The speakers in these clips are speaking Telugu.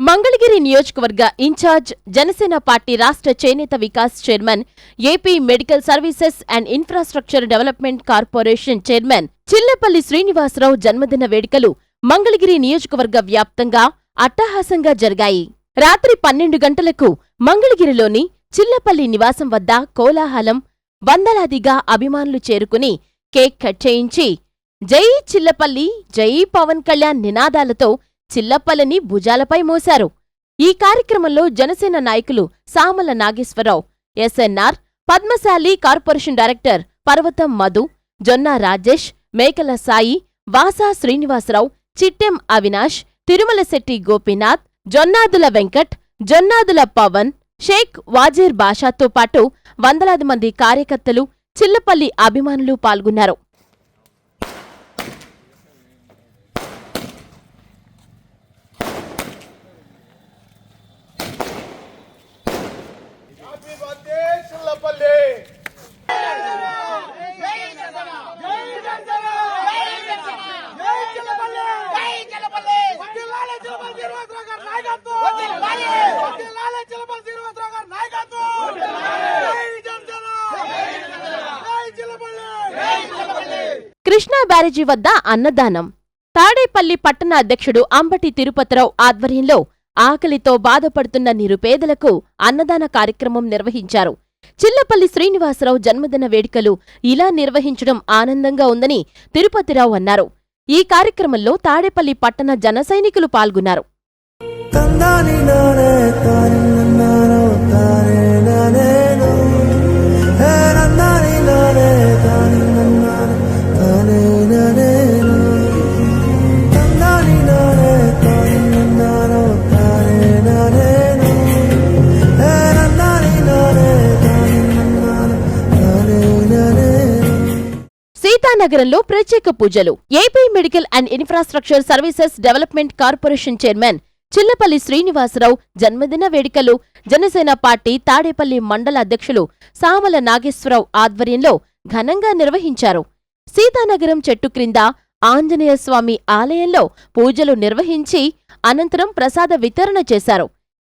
మంగళగిరి నియోజకవర్గ ఇన్ఛార్జ్ జనసేన పార్టీ రాష్ట్ర చేనేత Vikas chairman AP medical services and infrastructure development corporation chairman Chillapalli Srinivasarao జన్మదిన వేడుకలు మంగళగిరి నియోజకవర్గ వ్యాప్తంగా అట్టహాసంగా జరిగాయి. రాత్రి పన్నెండు గంటలకు మంగళగిరిలోని చిల్లపల్లి నివాసం వద్ద కోలాహలం వందలాదిగా అభిమానులు చేరుకుని కేక్ కట్ చేయించి జై చిల్లపల్లి జై పవన్ కళ్యాణ్ నినాదాలతో చిల్లపల్లిని భుజాలపై మోశారు. ఈ కార్యక్రమంలో జనసేన నాయకులు Samala Nageswararao SNR Padmashali corporation director Parvatham Madhu Jonna Rajesh మేకల సాయి వాసా శ్రీనివాసరావు చిట్టెం అవినాష్ తిరుమలశెట్టి గోపీనాథ్ జొన్నాదుల వెంకట్ జొన్నాదుల పవన్ షేక్ వాజీర్ బాషాతో పాటు వందలాది మంది కార్యకర్తలు చిల్లపల్లి అభిమానులు పాల్గొన్నారు. చిల్లపల్లి కృష్ణా బ్యారేజీ వద్ద అన్నదానం. తాడేపల్లి పట్టణ అధ్యక్షుడు అంబటి తిరుపతిరావు ఆధ్వర్యంలో ఆకలితో బాధపడుతున్న నిరుపేదలకు అన్నదాన కార్యక్రమం నిర్వహించారు. చిల్లపల్లి శ్రీనివాసరావు జన్మదిన వేడుకలు ఇలా నిర్వహించడం ఆనందంగా ఉందని తిరుపతిరావు అన్నారు. ఈ కార్యక్రమంలో తాడేపల్లి పట్టణ జన సైనికులు పాల్గొన్నారు. సీతానగరంలో ప్రత్యేక పూజలు. AP medical and infrastructure services development corporation chairman Chillapalli Srinivasarao జన్మదిన వేడుకలు జనసేన పార్టీ తాడేపల్లి మండల అధ్యక్షులు సామల నాగేశ్వరరావు ఆధ్వర్యంలో ఘనంగా నిర్వహించారు. సీతానగరం చెట్టు క్రింద ఆంజనేయ స్వామి ఆలయంలో పూజలు నిర్వహించి అనంతరం ప్రసాద వితరణ చేశారు.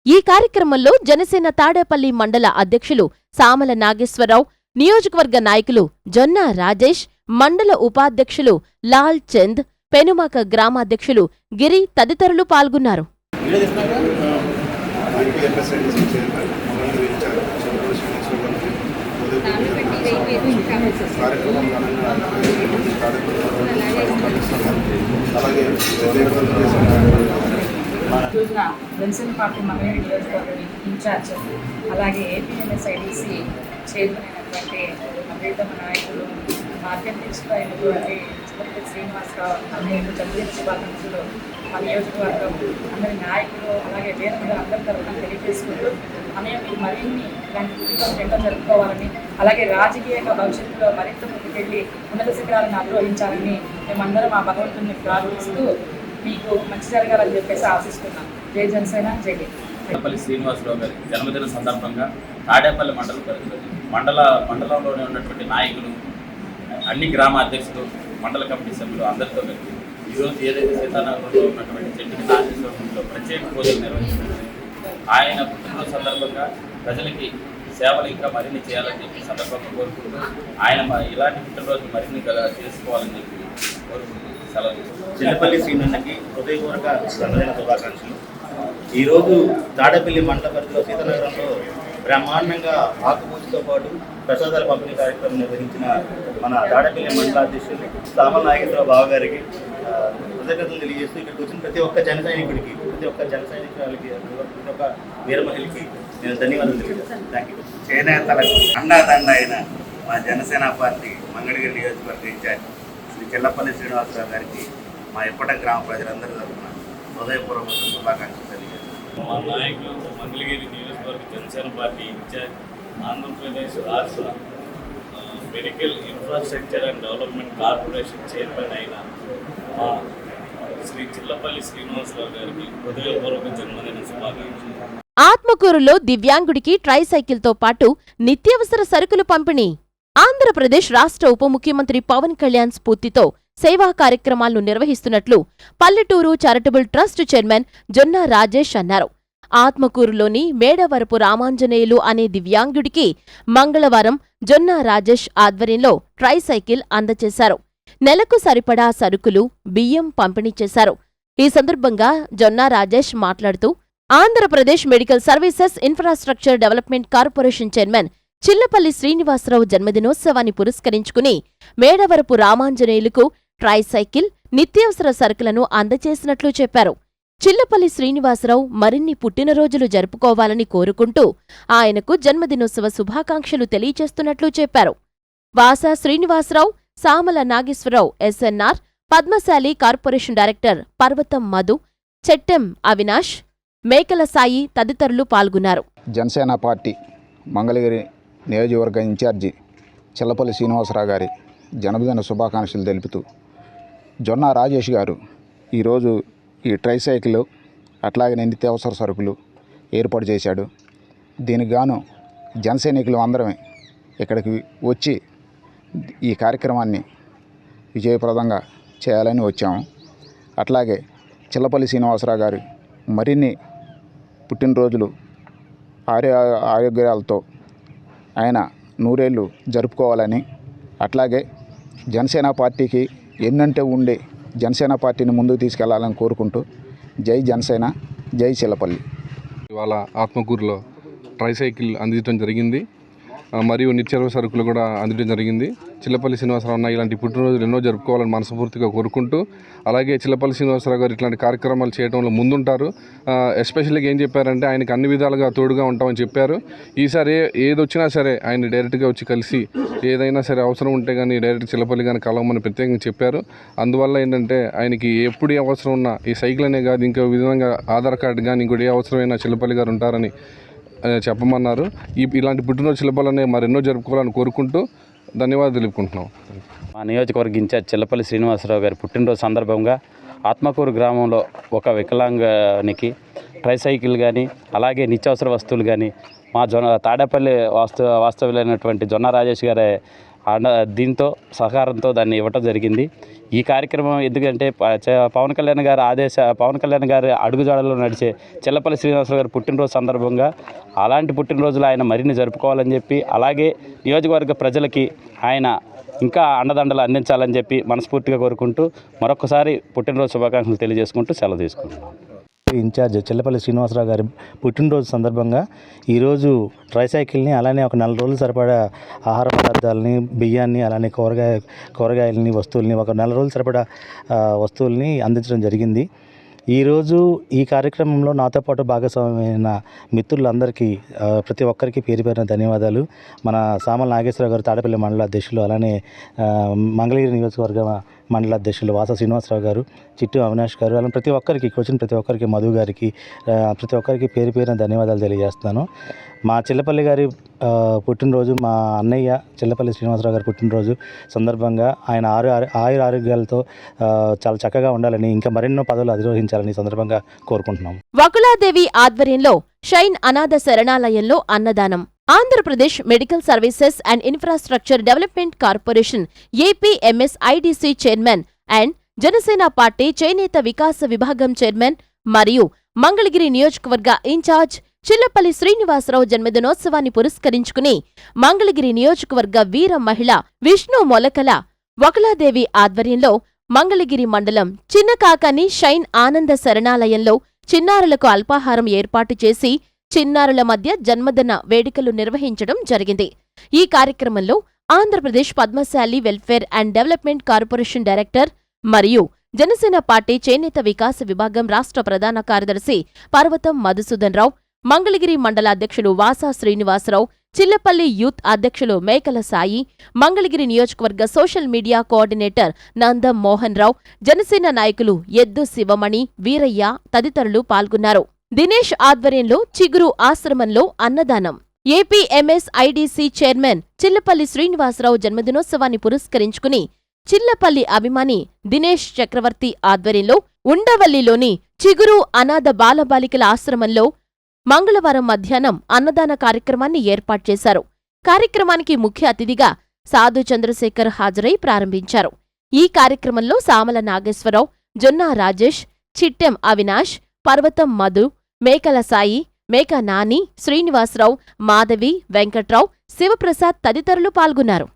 ఈ కార్యక్రమంలో జనసేన తాడేపల్లి మండల అధ్యక్షులు సామల నాగేశ్వరరావు నియోజకవర్గ నాయకులు జొన్న రాజేష్ మండల ఉపాధ్యక్షులు లాల్ చంద్ పెనుమాక గ్రామాధ్యక్షులు గిరి తదితరులు పాల్గొన్నారు. ఐపీఎఫ్ఎస్ఐడిసి పార్టీ మంగళగిరి నియోజకవర్గం ఇన్ఛార్జ్ అలాగే ఏపీఎంఎస్ఐడిసి చైర్మన్ అయినటువంటి మా నాయకులు మా అధ్యక్షుడు అయినటువంటి చిత్తపల్లి శ్రీనివాసరావు అన్నయ్యకు జన్మదిన శుభాకాంక్షలు మా నియోజకవర్గం అందరి నాయకులు అలాగే వేరొక అందరి తరఫున తెలియజేసుకుంటూ అన్నయ్య మీరు మరిన్ని ఇలాంటి పుట్టినరోజు ఎన్నో జరుపుకోవాలని అలాగే రాజకీయంగా భవిష్యత్తులో మరింత ముందుకెళ్ళి ఉన్నత శిఖరాలను అధిరోహించాలని మేమందరం ఆ భగవంతుని ప్రార్థిస్తూ మీకు మంచి జరగాలని చెప్పేసి ఆశిస్తున్నాం జై జనసేన జై హింద్ తాడేపల్లి శ్రీనివాసరావు గారి జన్మదిన సందర్భంగా తాడేపల్లి మండల పరిధిలోని మండల మండలంలోనే ఉన్నటువంటి నాయకులు అన్ని గ్రామ అధ్యక్షులు మండల కమిటీ సభ్యులు అందరితో కలిసి ఈరోజు ఏదైతే సీతానగరంలో ఉన్నటువంటి చెట్టుకి నాగేశ్వరంలో ప్రత్యేక పూజలు నిర్వహించడం ఆయన పుట్టినరోజు సందర్భంగా ప్రజలకి సేవలు ఇంకా మరిన్ని చేయాలని చెప్పి సందర్భంగా కోరుకుంటూ ఆయన ఇలాంటి పుట్టినరోజు మరిన్ని గల చేసుకోవాలని చెప్పి కోరుకుంటూ సెలవు చిన్నపల్లి శ్రీనన్నకి హృదయపూర్వక జన్మదిన శుభాకాంక్షలు. ఈరోజు తాడేపల్లి మండల పరిధిలో సీతానగరంలో బ్రహ్మాండంగా ఆకుపూజతో పాటు ప్రసాదాల పంపిణీ కార్యక్రమం నిర్వహించిన మన తాడేపల్లి మండల అధ్యక్షులు సామల్ నాగేశ్వరరావు బావ గారికి కృతజ్ఞతలు తెలియజేస్తూ ఇక్కడికి వచ్చిన ప్రతి ఒక్క జన సైనికుడికి ప్రతి ఒక్క జన సైనికులకి ప్రతి ఒక్క వీర మహిళకి నేను ధన్యవాదాలు తెలియజేస్తాను. థ్యాంక్ యూ చేనేతలకు అండాదండ అయిన మా జనసేన పార్టీ మంగళగిరి నియోజకవర్గ ఇన్ఛార్జ్ శ్రీ చెల్లపల్లి శ్రీనివాసరావు గారికి మా ఇప్పట గ్రామ ప్రజలందరి తరఫున హృదయపూర్వక శుభాకాంక్షలు తెలియజేస్తున్నాను మా నాయకులు మంగళగిరి నియోజకవర్గ జనసేన పార్టీ ఇన్ఛార్జ్ ఆంధ్రప్రదేశ్ రాష్ట్ర medical infrastructure and development corporation chairman అయిన మా శ్రీ చిల్లపల్లి శ్రీనివాసరావు గారికి హృదయపూర్వక జన్మదిన శుభాకాంక్షలు. ఆత్మకూరులో దివ్యాంగుడికి ట్రైసైకిల్తో పాటు నిత్యావసర సరుకులు పంపిణీ. ఆంధ్రప్రదేశ్ రాష్ట్ర ఉప ముఖ్యమంత్రి పవన్ కళ్యాణ్ స్ఫూర్తితో సేవా కార్యక్రమాలను నిర్వహిస్తున్నట్లు పల్లెటూరు charitable trust chairman Jonna Rajesh అన్నారు. ఆత్మకూరులోని మేడవరపు రామాంజనేయులు అనే దివ్యాంగుడికి మంగళవారం జొన్న రాజేష్ ఆధ్వర్యంలో ట్రైసైకిల్ అందజేశారు నెలకు సరిపడా సరుకులు బియ్యం పంపిణీ చేశారు. ఈ సందర్భంగా జొన్నా రాజేష్ మాట్లాడుతూ Andhra Pradesh medical services infrastructure development corporation chairman Chillapalli Srinivasarao జన్మదినోత్సవాన్ని పురస్కరించుకుని మేడవరపు రామాంజనేయులకు ట్రైసైకిల్ నిత్యావసర సరుకులను అందజేసినట్లు చెప్పారు. చిల్లపల్లి శ్రీనివాసరావు మరిన్ని పుట్టినరోజులు జరుపుకోవాలని కోరుకుంటూ ఆయనకు జన్మదినోత్సవ శుభాకాంక్షలు తెలియచేస్తున్నట్లు చెప్పారు. Vasa Srinivasarao Samala Nageswararao SNR Padmashali corporation director Parvatham Madhu Chettem Avinash మేకల సాయి తదితరులు పాల్గొన్నారు. జనసేన పార్టీ మంగళగిరి నియోజకవర్గ ఇన్ఛార్జి చిల్లపల్లి శ్రీనివాసరావు గారి జన్మదిన శుభాకాంక్షలు తెలుపుతూ జొన్న రాజేష్ గారు ఈరోజు ఈ ట్రైసైకిల్ అట్లాగే నిత్యావసర సరుకులు ఏర్పాటు చేశాడు. దీనికి గాను జనసైనికులు అందరమే ఇక్కడికి వచ్చి ఈ కార్యక్రమాన్ని విజయప్రదంగా చేయాలని వచ్చాము. అట్లాగే చిల్లపల్లి శ్రీనివాసరావు గారు మరిన్ని పుట్టినరోజులు ఆరో ఆరోగ్యాలతో ఆయన నూరేళ్ళు జరుపుకోవాలని అట్లాగే జనసేన పార్టీకి ఎన్నంటే ఉండే జనసేన పార్టీని ముందుకు తీసుకెళ్ళాలని కోరుకుంటూ జై జనసేన జై చిల్లపల్లి ఇవాళ ఆత్మకూరులో ట్రైసైకిల్ అందించడం జరిగింది. మరియు నిత్యావసర సరుకులు కూడా అందడం జరిగింది. చిల్లపల్లి శ్రీనివాసరావు అన్న ఇలాంటి పుట్టినరోజులు ఎన్నో జరుపుకోవాలని మనస్ఫూర్తిగా కోరుకుంటూ అలాగే చిల్లపల్లి శ్రీనివాసరావు గారు ఇట్లాంటి కార్యక్రమాలు చేయడంలో ముందుంటారు. ఎస్పెషల్గా ఏం చెప్పారంటే ఆయనకు అన్ని విధాలుగా తోడుగా ఉంటామని చెప్పారు. ఈసారి ఏ ఏది వచ్చినా సరే ఆయన డైరెక్ట్గా వచ్చి కలిసి ఏదైనా సరే అవసరం ఉంటే కానీ డైరెక్ట్ చిల్లపల్లి కానీ కలవమని ప్రత్యేకంగా చెప్పారు. అందువల్ల ఏంటంటే ఆయనకి ఎప్పుడు ఏ అవసరం ఉన్నా ఈ సైకిల్ అనే కాదు ఇంకో విధంగా ఆధార్ కార్డు కానీ ఇంకోటి ఏ అవసరమైనా చిల్లపల్లి గారు ఉంటారని చెప్పమన్నారు. ఈ ఇలాంటి పుట్టినరోజు శిల్పాలని మరెన్నో జరుపుకోవాలని కోరుకుంటూ ధన్యవాదాలు తెలుపుకుంటున్నాం. మా నియోజకవర్గ ఇన్ఛార్జ్ చిల్లపల్లి శ్రీనివాసరావు గారి పుట్టినరోజు సందర్భంగా ఆత్మకూరు గ్రామంలో ఒక వికలాంగానికి ట్రైసైకిల్ కానీ అలాగే నిత్యావసర వస్తువులు కానీ మా జొన్న తాడేపల్లి వాస్తు వాస్తవ్యులైనటువంటి జొన్న రాజేష్ గారి దీంతో సహకారంతో దాన్ని ఇవ్వటం జరిగింది. ఈ కార్యక్రమం ఎందుకంటే పవన్ కళ్యాణ్ గారి ఆదేశ పవన్ కళ్యాణ్ గారి అడుగుజాడలో నడిచే చిల్లపల్లి శ్రీనివాసరావు గారి పుట్టినరోజు సందర్భంగా అలాంటి పుట్టినరోజులు ఆయన మరిన్ని జరుపుకోవాలని చెప్పి అలాగే నియోజకవర్గ ప్రజలకి ఆయన ఇంకా అండదండలు అందించాలని చెప్పి మనస్ఫూర్తిగా కోరుకుంటూ మరొకసారి పుట్టినరోజు శుభాకాంక్షలు తెలియజేసుకుంటూ సెలవు తీసుకుంటున్నాను ఇన్ఛార్జ్ చెల్లపల్లి శ్రీనివాసరావు గారి పుట్టినరోజు సందర్భంగా ఈరోజు ట్రైసైకిల్ని అలానే ఒక నెల రోజులు సరిపడా ఆహార పదార్థాలని బియ్యాన్ని అలానే కూరగాయ కూరగాయలని వస్తువుల్ని ఒక నెల రోజులు సరిపడా వస్తువుల్ని అందించడం జరిగింది. ఈరోజు ఈ కార్యక్రమంలో నాతో పాటు భాగస్వామ్యమైన మిత్రులందరికీ ప్రతి ఒక్కరికి పేరు పేరున ధన్యవాదాలు. మన సామల నాగేశ్వరరావు గారు తాడపల్లి మండల అధ్యక్షులు అలానే మంగళగిరి నియోజకవర్గ మండల అధ్యక్షులు వాస శ్రీనివాసరావు గారు చిట్టు అవినాష్ గారు అలా ప్రతి ఒక్కరికి ఇక్కడ వచ్చిన ప్రతి ఒక్కరికి మధు గారికి ప్రతి ఒక్కరికి పేరు పేరున ధన్యవాదాలు తెలియజేస్తున్నాను. మా చిల్లపల్లి గారి పుట్టినరోజు మా అన్నయ్య చిల్లపల్లి శ్రీనివాసరావు గారి పుట్టినరోజు సందర్భంగా ఆయన ఆరు ఆయుర ఆరోగ్యాలతో చాలా చక్కగా ఉండాలని ఇంకా మరెన్నో పదవులు అధిరోహించాలని సందర్భంగా కోరుకుంటున్నాం వకులాదేవి ఆధ్వర్యంలో షైన్ అనాథ శరణాలయంలో అన్నదానం. Andhra Pradesh medical services and infrastructure development corporation APMSIDC chairman and Janasena party చేనేత వికాస విభాగం చైర్మన్ మరియు మంగళగిరి నియోజకవర్గ ఇన్ఛార్జ్ చిల్లపల్లి శ్రీనివాసరావు జన్మదినోత్సవాన్ని పురస్కరించుకుని మంగళగిరి నియోజకవర్గ వీర మహిళ విష్ణు మొలకల వకులాదేవి ఆధ్వర్యంలో మంగళగిరి మండలం చిన్నకాకాని షైన్ ఆనంద శరణాలయంలో చిన్నారులకు అల్పాహారం ఏర్పాటు చేసి చిన్నారుల మధ్య జన్మదిన వేడుకలు నిర్వహించడం జరిగింది. ఈ కార్యక్రమంలో Andhra Pradesh Padmashali welfare and development corporation director మరియు జనసేన పార్టీ చేనేత వికాస విభాగం రాష్ట్ర ప్రధాన కార్యదర్శి పర్వతం మధుసూదన్ రావు మంగళగిరి మండల అధ్యక్షులు వాసా శ్రీనివాసరావు చిల్లపల్లి యూత్ అధ్యక్షులు మేకల సాయి మంగళగిరి నియోజకవర్గ social media coordinator Nandam Mohan Rao Janasena నాయకులు ఎద్దు శివమణి వీరయ్య తదితరులు పాల్గొన్నారు. దినేష్ ఆధ్వర్యంలో చిగురు ఆశ్రమంలో అన్నదానం. ఏపీఎంఎస్ఐడిసి చైర్మన్ చిల్లపల్లి శ్రీనివాసరావు జన్మదినోత్సవాన్ని పురస్కరించుకుని చిల్లపల్లి అభిమాని దినేష్ చక్రవర్తి ఆధ్వర్యంలో ఉండవల్లిలోని చిగురు అనాథ బాలబాలికల ఆశ్రమంలో మంగళవారం మధ్యాహ్నం అన్నదాన కార్యక్రమాన్ని ఏర్పాటు చేశారు. కార్యక్రమానికి ముఖ్య అతిథిగా సాధు చంద్రశేఖర్ హాజరై ప్రారంభించారు. ఈ కార్యక్రమంలో సామల నాగేశ్వరరావు జొన్నా రాజేష్ చిట్టెం అవినాష్ పర్వతం మధు మేకల సాయి మేక నాని శ్రీనివాసరావు మాధవి వెంకట్రావు శివప్రసాద్ తదితరులు పాల్గొన్నారు.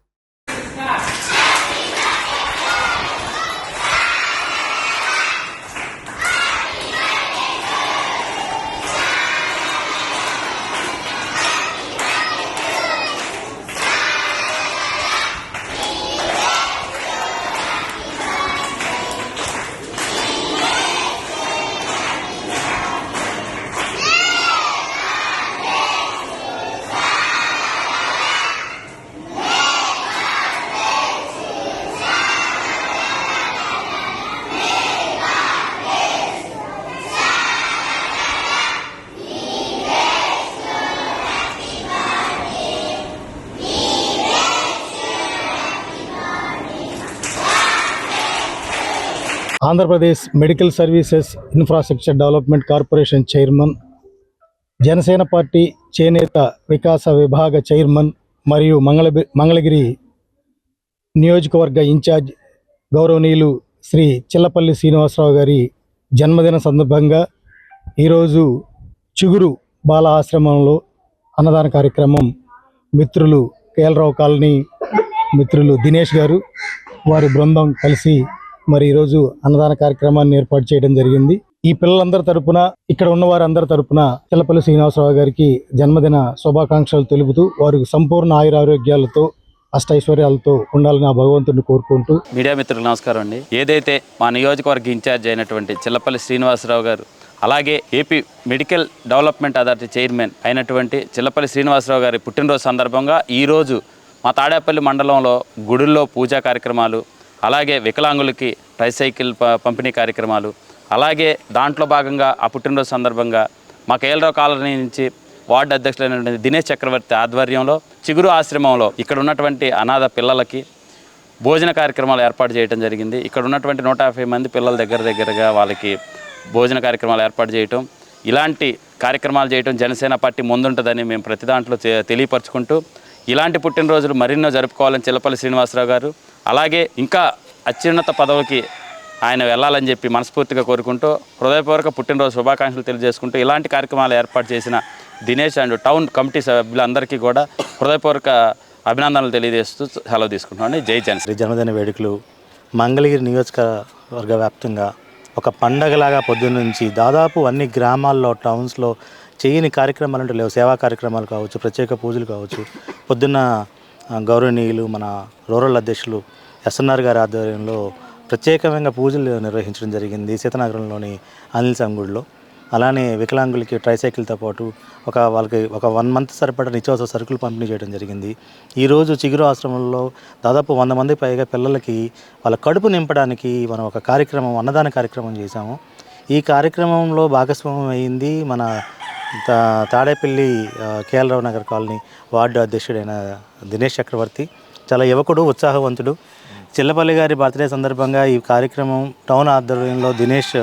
Andhra Pradesh medical services infrastructure development corporation chairman Janasena party చేనేత వికాస విభాగ చైర్మన్ మరియు మంగళ మంగళగిరి నియోజకవర్గ ఇన్ఛార్జ్ గౌరవనీయులు శ్రీ చిల్లపల్లి శ్రీనివాసరావు గారి జన్మదిన సందర్భంగా ఈరోజు చిగురు బాల ఆశ్రమంలో అన్నదాన కార్యక్రమం మిత్రులు కేఎల్రావు కాలనీ మిత్రులు దినేష్ గారు వారి బృందం కలిసి మరి ఈరోజు అన్నదాన కార్యక్రమాన్ని ఏర్పాటు చేయడం జరిగింది. ఈ పిల్లలందరి తరపున ఇక్కడ ఉన్న వారందరి తరపున చిల్లపల్లి శ్రీనివాసరావు గారికి జన్మదిన శుభాకాంక్షలు తెలుపుతూ వారికి సంపూర్ణ ఆయురారోగ్యాలతో అష్టైశ్వర్యాలతో ఉండాలని ఆ భగవంతుని కోరుకుంటూ. మీడియా మిత్రులు నమస్కారం అండి. ఏదైతే మా నియోజకవర్గ ఇన్ఛార్జ్ అయినటువంటి చిల్లపల్లి శ్రీనివాసరావు గారు అలాగే AP medical development authority chairman అయినటువంటి చిల్లపల్లి శ్రీనివాసరావు గారి పుట్టినరోజు సందర్భంగా ఈరోజు మా తాడేపల్లి మండలంలో గుడుల్లో పూజా కార్యక్రమాలు అలాగే వికలాంగులకి ట్రైసైకిల్ ప- పంపిణీ కార్యక్రమాలు అలాగే దాంట్లో భాగంగా ఆ పుట్టినరోజు సందర్భంగా మా కేఎల్రావు కాలనీ నుంచి వార్డు అధ్యక్షులైనటువంటి దినేష్ చక్రవర్తి ఆధ్వర్యంలో చిగురు ఆశ్రమంలో ఇక్కడ ఉన్నటువంటి అనాథ పిల్లలకి భోజన కార్యక్రమాలు ఏర్పాటు చేయడం జరిగింది. ఇక్కడ ఉన్నటువంటి నూట యాభై మంది పిల్లల దగ్గర దగ్గరగా వాళ్ళకి భోజన కార్యక్రమాలు ఏర్పాటు చేయటం ఇలాంటి కార్యక్రమాలు చేయటం జనసేన పార్టీ ముందుంటుందని మేము ప్రతి దాంట్లో తె- తెలియపరచుకుంటూ ఇలాంటి పుట్టినరోజులు మరెన్నో జరుపుకోవాలని చిల్లపల్లి శ్రీనివాసరావు గారు అలాగే ఇంకా అత్యున్నత పదవికి ఆయన వెళ్ళాలని చెప్పి మనస్ఫూర్తిగా కోరుకుంటూ హృదయపూర్వక పుట్టినరోజు శుభాకాంక్షలు తెలియజేసుకుంటూ ఇలాంటి కార్యక్రమాలు ఏర్పాటు చేసిన దినేష్ అండ్ టౌన్ కమిటీ సభ్యులందరికీ కూడా హృదయపూర్వక అభినందనలు తెలియజేస్తూ సెలవు తీసుకుంటున్నాను. జై జన్ శ్రీ జన్మదిన వేడుకలు మంగళగిరి నియోజకవర్గ వ్యాప్తంగా ఒక పండగలాగా పొద్దున్న నుంచి దాదాపు అన్ని గ్రామాల్లో టౌన్స్లో చేయని కార్యక్రమాలు అంటే లేవు. సేవా కార్యక్రమాలు కావచ్చు ప్రత్యేక పూజలు కావచ్చు. పొద్దున్న గౌరవనీయులు మన రూరల్ అధ్యక్షులు ఎస్ఎన్ఆర్ గారి ఆధ్వర్యంలో ప్రత్యేకమైన పూజలు నిర్వహించడం జరిగింది సీతనగరంలోని అనిల్ సంగుడిలో. అలానే వికలాంగులకి ట్రైసైకిల్తో పాటు ఒక వాళ్ళకి ఒక వన్ మంత్ సరిపడా నిత్యావసర సరుకులు పంపిణీ చేయడం జరిగింది. ఈరోజు చిగురు ఆశ్రమంలో దాదాపు వంద మంది పైగా పిల్లలకి వాళ్ళ కడుపు నింపడానికి మనం ఒక కార్యక్రమం అన్నదాన కార్యక్రమం చేశాము. ఈ కార్యక్రమంలో భాగస్వామ్యం అయింది మన Tadepalli KL Rao KL Rao Nagar colony ward అధ్యక్షుడైన Dinesh Chakravarthi చాలా యువకుడు ఉత్సాహవంతుడు. చిల్లపల్లి గారి బర్త్డే సందర్భంగా ఈ కార్యక్రమం టౌన్ ఆధ్వర్యంలో దినేష్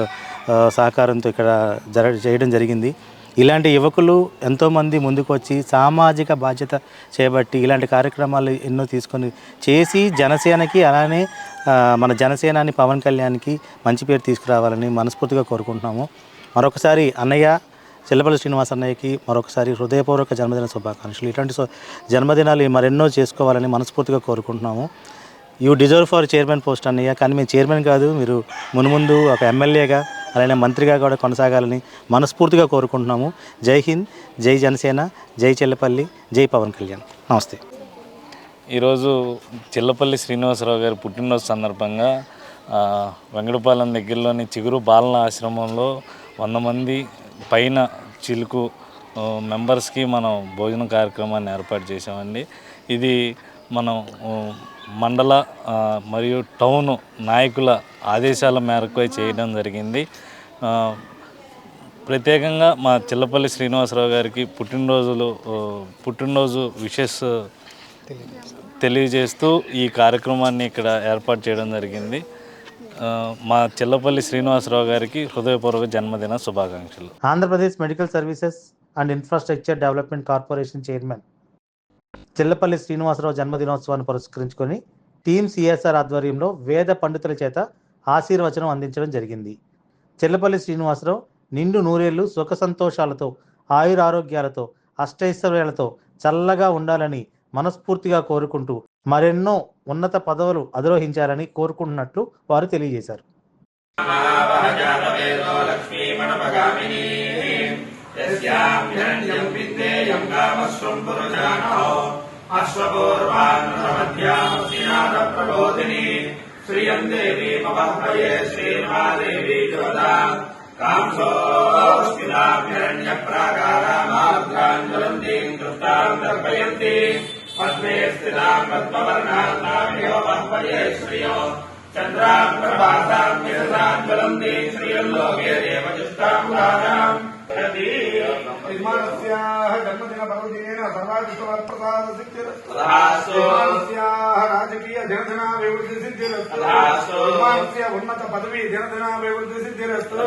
సహకారంతో ఇక్కడ జర చేయడం జరిగింది. ఇలాంటి యువకులు ఎంతోమంది ముందుకు వచ్చి సామాజిక బాధ్యత చేపట్టి ఇలాంటి కార్యక్రమాలు ఎన్నో తీసుకొని చేసి జనసేనకి అలానే మన జనసేనాని పవన్ కళ్యాణ్కి మంచి పేరు తీసుకురావాలని మనస్ఫూర్తిగా కోరుకుంటున్నాము. మరొకసారి అన్నయ్య చిల్లపల్లి శ్రీనివాస్ అన్నయ్యకి మరొకసారి హృదయపూర్వక జన్మదిన శుభాకాంక్షలు. ఇటువంటి జన్మదినాలు మరెన్నో చేసుకోవాలని మనస్ఫూర్తిగా కోరుకుంటున్నాము. You deserve for chairman post అన్నయ్య కానీ మేము చైర్మన్ కాదు మీరు మున్ముందు ఒక ఎమ్మెల్యేగా అలానే మంత్రిగా కూడా కొనసాగాలని మనస్ఫూర్తిగా కోరుకుంటున్నాము. జై హింద్ జై జనసేన జై చెల్లపల్లి జై పవన్ కళ్యాణ్. నమస్తే. ఈరోజు చిల్లపల్లి శ్రీనివాసరావు గారి పుట్టినరోజు సందర్భంగా వెంకటపాలెం దగ్గరలోని చిగురు బాలన ఆశ్రమంలో వంద మంది పైన చిలుకు మెంబర్స్కి మనం భోజన కార్యక్రమాన్ని ఏర్పాటు చేసామండి ఇది మనం మండల మరియు టౌన్ నాయకుల ఆదేశాల మేరకు చేయడం జరిగింది. ప్రత్యేకంగా మా చిల్లపల్లి శ్రీనివాసరావు గారికి పుట్టినరోజులు పుట్టినరోజు విషెస్ తెలియజేస్తూ ఈ కార్యక్రమాన్ని ఇక్కడ ఏర్పాటు చేయడం జరిగింది. మా చిల్లపల్లి శ్రీనివాసరావు గారికి హృదయపూర్వక జన్మదిన శుభాకాంక్షలు. Andhra Pradesh medical services and infrastructure development corporation chairman Chillapalli Srinivasarao జన్మదినోత్సవాన్ని పురస్కరించుకొని టీమ్ సిఎస్ఆర్ ఆధ్వర్యంలో వేద పండితుల చేత ఆశీర్వచనం అందించడం జరిగింది. చెల్లపల్లి శ్రీనివాసరావు నిండు నూరేళ్ళు సుఖ సంతోషాలతో ఆయురారోగ్యాలతో అష్టైశ్వర్యాలతో చల్లగా ఉండాలని మనస్ఫూర్తిగా కోరుకుంటూ మరెన్నో ఉన్నత పదవులు అధిరోహించాలని కోరుకుంటున్నట్లు వారు తెలియజేశారు శ్రియం దేవీ మహ్మయే దృష్టాం దర్పయంతి पद्मे स्थिता पद्मवर्णान्नाम्यो बह्वये श्रियो। चन्द्राप्रभासाद्वलन्ते श्रियल्लोके देवजिष्टानुराजा యజమానస్యాః జన్మదిన పర్వదినేన సర్వాధిష్టవరప్రసాద సిద్ధిరస్తు. యజమానస్యాః రాజకీయ దినదినాభివృద్ధి సిద్ధిరస్తు. యజమానస్య ఉన్నత పదవి దినదినాభివృద్ధి సిద్ధిరస్తు.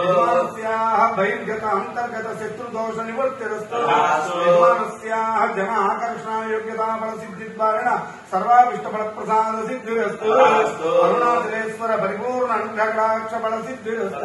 యజమానస్యాః బహిర్గత అంతర్గత శత్రుదోష నివర్తిరస్తు తథాస్తు. యజమానస్యాః జన ఆకర్షణ యోగ్యతా సిద్ధిరస్తు. అరుణాచలేశ్వర పరిపూర్ణ అనుగ్రహాక్ష ఫల సిద్ధిరస్తు